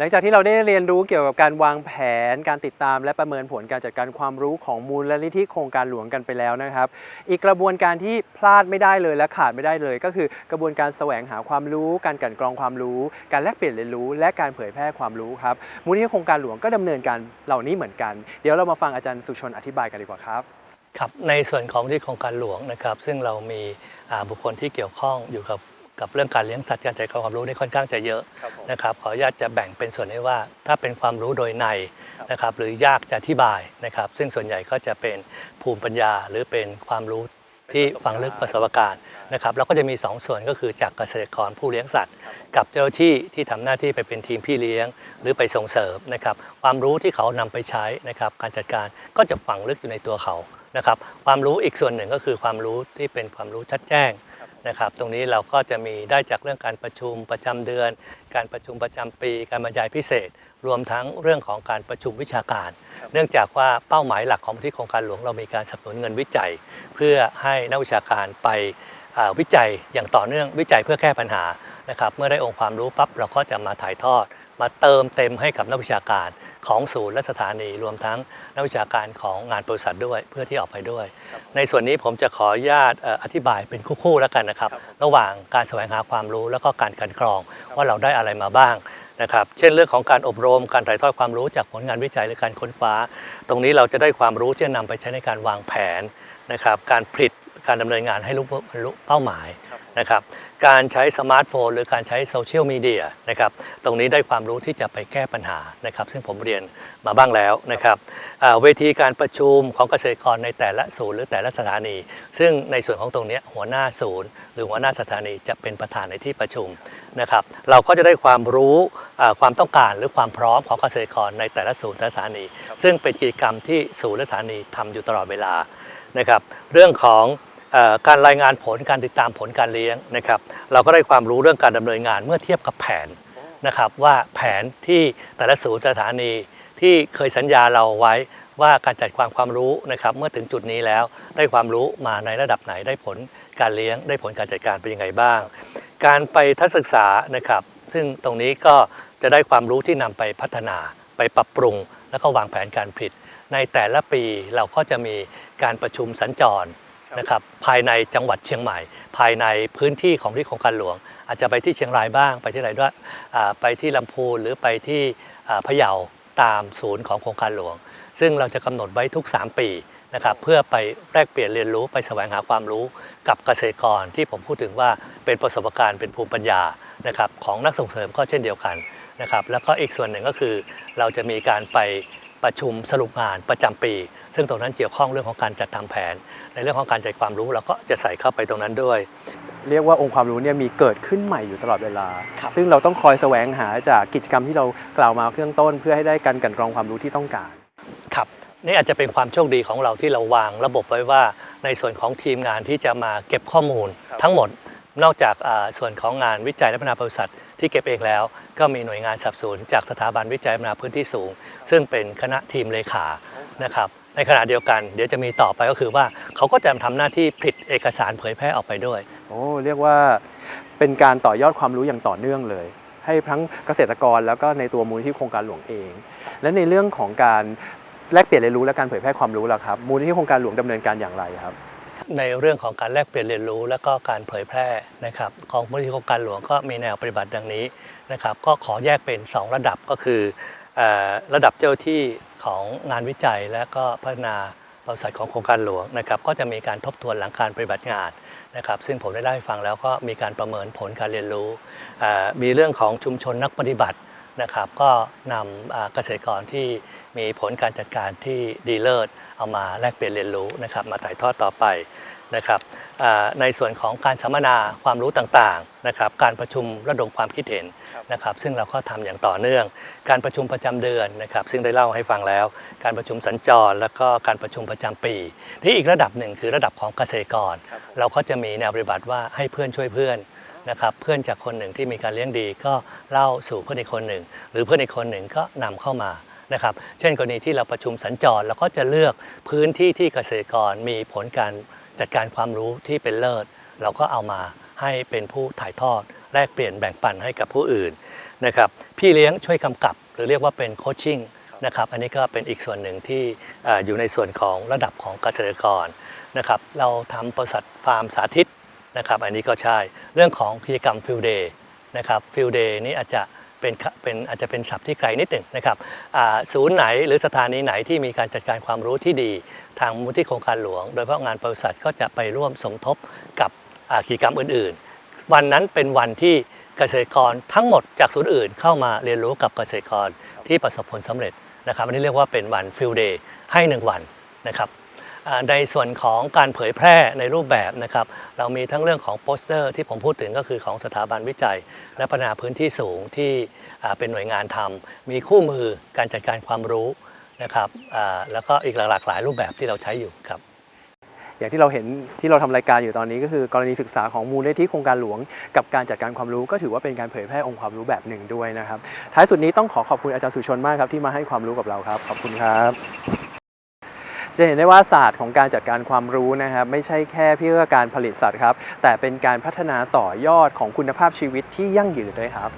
หลังจากที่เราได้เรียนรู้เกี่ยวกับการวางแผน การติดตาม และประเมินผลการจัดการความรู้ของมูลนิธิโครงการหลวงกันไปแล้วนะครับ อีกกระบวนการที่พลาดไม่ได้เลยและขาดไม่ได้เลย ก็คือกระบวนการแสวงหาความรู้ การกันกรองความรู้ การแลกเปลี่ยนเรียนรู้ และการเผยแพร่ความรู้ครับมูลนิธิโครงการหลวงก็ดำเนินการเหล่านี้เหมือนกัน เดี๋ยวเรามาฟังอาจารย์สุชนอธิบายกันดีกว่าครับครับในส่วนของที่โครงการหลวงนะครับ ซึ่งเรามีอาบุคคลที่เกี่ยวข้องอยู่กับ กับเรื่องการเลี้ยงสัตว์การจัดการความรู้ได้ค่อนข้างจะเยอะนะครับขออนุญาตจะแบ่งเป็นส่วนนี้ว่า ถ้าเป็นความรู้โดยในนะครับหรือยากจะอธิบายนะครับ ซึ่งส่วนใหญ่ก็จะเป็นภูมิปัญญา หรือเป็นความรู้ที่ฝังลึกประสบการณ์นะครับแล้วก็จะมี 2 ส่วนก็คือจากเกษตรกรผู้เลี้ยงสัตว์ กับเจ้าหน้าที่ที่ทำหน้าที่ไปเป็นทีมพี่เลี้ยง หรือไปส่งเสริมนะครับความรู้ที่เขานำไปใช้นะครับการจัดการก็จะฝังลึกอยู่ในตัวเขานะครับความรู้อีกส่วนหนึ่งก็คือความรู้ที่เป็นความรู้ชัดแจ้ง นะครับตรงนี้เราก็จะมีได้จากเรื่องการประชุมประจำเดือน การประชุมประจำปี การบรรยายพิเศษ รวมทั้งเรื่องของการประชุมวิชาการ เนื่องจากว่าเป้าหมายหลักของที่โครงการหลวงเรามีการสนับสนุนเงินวิจัย เพื่อให้นักวิชาการไปอ่าวิจัยอย่างต่อเนื่องวิจัยเพื่อแก้ปัญหานะครับเมื่อได้องค์ความรู้ปั๊บเราก็จะมาถ่ายทอด มาเติมเต็มให้กับนักวิชาการของศูนย์และสถานีรวมทั้งนักวิชาการของงานบริษัทด้วยเพื่อที่ออกไปด้วย ในส่วนนี้ผมจะขออนุญาตเอ่ออธิบายเป็นคู่ๆแล้วกันนะครับ ระหว่างการแสวงหาความรู้แล้วก็การกลันกรองว่าเราได้อะไรมาบ้างนะครับเช่นเรื่องของการอบรมการถ่ายทอดความรู้จากผลงานวิจัยหรือการค้นคว้า ตรงนี้เราจะได้ความรู้ที่จะนำไปใช้ในการวางแผนนะครับการผลิตการดำเนินงานให้รู้บรรลุเป้าหมายนะครับการใช้สมาร์ทโฟนหรือการใช้โซเชียลมีเดียนะครับตรงนี้ได้ความรู้ที่จะไปแก้ปัญหานะครับ ซึ่งผมเรียนมาบ้างแล้วนะครับอ่าเวทีการประชุมของเกษตรกรในแต่ละศูนย์หรือแต่ละสถานี ซึ่งในส่วนของตรงเนี้ยหัวหน้าศูนย์ หรือหัวหน้าสถานีจะเป็นประธานในที่ประชุมนะครับ เราก็จะได้ความรู้อ่าความต้องการหรือความพร้อมของเกษตรกรในแต่ละศูนย์และสถานี ซึ่งเป็นกิจกรรมที่ศูนย์และสถานีทำอยู่ตลอดเวลานะครับ เรื่องของเออ การรายงานผลการติดตามผลการเลี้ยงนะครับเราก็ได้ความรู้เรื่องการดำเนินงานเมื่อเทียบกับแผนนะครับว่าแผนที่แต่ละศูนย์สถานีที่เคยสัญญาเราไว้ว่าการจัดความความรู้นะครับเมื่อถึงจุดนี้แล้วได้ความรู้มาในระดับไหนได้ผลการเลี้ยง ได้ผลการจัดการเป็นยังไงบ้าง การไปทัศนศึกษานะครับ ซึ่งตรงนี้ก็จะได้ความรู้ที่นำไปพัฒนาไปปรับปรุง แล้วก็วางแผนการผลิต ในแต่ละปีเราก็จะมีการประชุมสัญจร นะครับภายในจังหวัดเชียงใหม่ ภายในพื้นที่ของที่โครงการหลวง อาจจะไปที่เชียงรายบ้างไปที่ไหนด้วยไปที่ลำพูนหรือไปที่พะเยาตามศูนย์ของโครงการหลวง ซึ่งเราจะกำหนดไว้ทุก 3 ปีนะครับเพื่อไปแลกเปลี่ยนเรียนรู้ไปแสวงหาความรู้กับเกษตรกรที่ผมพูดถึงว่าเป็นประสบการณ์เป็นภูมิปัญญานะครับของนักส่งเสริมก็เช่นเดียวกันนะครับแล้วก็อีกส่วนหนึ่งก็คือเราจะมีการไป ประชุมสรุปงานประจำปี ซึ่งตรงนั้นเกี่ยวข้องเรื่องของการจัดทำแผน ในเรื่องของการจัดความรู้เราก็จะใส่เข้าไปตรงนั้นด้วย เรียกว่าองค์ความรู้เนี่ยมีเกิดขึ้นใหม่อยู่ตลอดเวลาครับซึ่งเราต้องคอยแสวงหาจากกิจกรรมที่เรากล่าวมาเบื้องต้น เพื่อให้ได้การกลันกรองความรู้ที่ต้องการครับนี่อาจจะเป็นความโชคดีของเราที่เราวางระบบไว้ว่า ในส่วนของทีมงานที่จะมาเก็บข้อมูลครับทั้งหมด นอกจากส่วนของงานวิจัยและพัฒนาบริษัทที่เก็บเองแล้ว ก็มีหน่วยงานสนับสนุนจากสถาบันวิจัยพัฒนาพื้นที่สูง ซึ่งเป็นคณะทีมเลขานะครับในขณะเดียวกันเดี๋ยวจะมีต่อไปก็คือว่าเขาก็จะทำหน้าที่ผลิตเอกสารเผยแพร่ออกไปด้วยโอ้เรียกว่าเป็นการต่อยอดความรู้อย่างต่อเนื่องเลย ให้ทั้งเกษตรกรแล้วก็ในตัวมูลที่โครงการหลวงเอง และในเรื่องของการแลกเปลี่ยนเรียนรู้และการเผยแพร่ความรู้ล่ะครับ มูลที่โครงการหลวงดำเนินการอย่างไรครับ ในเรื่องของการแลกเปลี่ยนเรียนรู้ และก็การเผยแพร่นะครับของมูลนิธิโครงการหลวงก็มีแนวปฏิบัติดังนี้นะครับก็ขอแยกเป็น 2 ระดับก็คืออระดับเจ้าที่ของงานวิจัยและก็พัฒนาบริษัทของโครงการหลวงนะครับก็จะมีการทบทวนหลังการปฏิบัติงานนะครับซึ่งผมได้เล่าให้ฟังแล้วก็มีการประเมินผลการเรียนรู้ มีเรื่องของชุมชนนักปฏิบัติ นะครับ ก็นำอ่าเกษตรกรที่มีผลการจัดการที่ดีเลิศเอามาแลกเปลี่ยนเรียนรู้นะครับ มาถ่ายทอดต่อไปนะครับอ่าในส่วนของการสัมมนาความรู้ต่างๆนะครับ การประชุมระดมความคิดเห็นครับนะครับ ซึ่งเราก็ทำอย่างต่อเนื่อง การประชุมประจำเดือนนะครับ ซึ่งได้เล่าให้ฟังแล้ว การประชุมสัญจร แล้วก็การประชุมประจำปี ที่อีกระดับหนึ่งคือระดับของเกษตรกร เราก็จะมีแนวปฏิบัติว่าให้เพื่อนช่วยเพื่อน นะครับเพื่อนจากคนหนึ่งที่มีการเลี้ยงดี ก็เล่าสู่เพื่อนอีกคนหนึ่ง หรือเพื่อนอีกคนหนึ่งก็นำเข้ามานะครับ เช่นกรณีที่เราประชุมสัญจรเราก็จะเลือกพื้นที่ที่เกษตรกรมีผลการจัดการความรู้ที่เป็นเลิศ เราก็เอามาให้เป็นผู้ถ่ายทอด แลกเปลี่ยนแบ่งปันให้กับผู้อื่นนะครับพี่เลี้ยงช่วยกำกับ หรือเรียกว่าเป็นโคชชิ่งนะครับอันนี้ก็เป็นอีกส่วนหนึ่งที่อยู่ในส่วนของระดับของเกษตรกรนะครับเราทำบริษัทฟาร์มสาธิต นะครับอันนี้ก็ใช่เรื่องของกิจกรรมฟิลเดย์นะครับฟิลเดย์นี้อาจจะเป็นเป็นอาจจะเป็นศัพท์ที่ไกลนิดหนึ่งนะครับศูนย์ไหนหรือสถานีไหนที่มีการจัดการความรู้ที่ดี ทางมูลที่โครงการหลวง โดยเฉพาะงานบริษัทก็จะไปร่วมสมทบกับกิจกรรมอื่น ๆ วันนั้นเป็นวันที่เกษตรกรทั้งหมดจากศูนย์อื่นเข้ามาเรียนรู้กับเกษตรกรที่ประสบผลสำเร็จนะครับอันนี้เรียกว่าเป็นวันฟิลเดย์ให้หนึ่งวันนะครับ ในส่วนของการเผยแพร่ในรูปแบบนะครับ เรามีทั้งเรื่องของโปสเตอร์ที่ผมพูดถึงก็คือของสถาบันวิจัย และพัฒนาพื้นที่สูงที่เป็นหน่วยงานทำมีคู่มือการจัดการความรู้นะครับแล้วก็อีกหลากหลายรูปแบบที่เราใช้อยู่ครับอย่างที่เราเห็นที่เราทำรายการอยู่ตอนนี้ก็คือกรณีศึกษาของมูลนิธิโครงการหลวง กับการจัดการความรู้ก็ถือว่าเป็นการเผยแพร่องค์ความรู้แบบหนึ่งด้วยนะครับท้ายสุดนี้ต้องขอขอบคุณอาจารย์สุชนมากครับที่มาให้ความรู้กับเราครับ ขอบคุณครับ จะเห็นได้ว่าศาสตร์ของการจัดการความรู้นะครับ ไม่ใช่แค่เพื่อการผลิตสัตว์ครับ แต่เป็นการพัฒนาต่อยอดของคุณภาพชีวิตที่ยั่งยืนด้วยครับ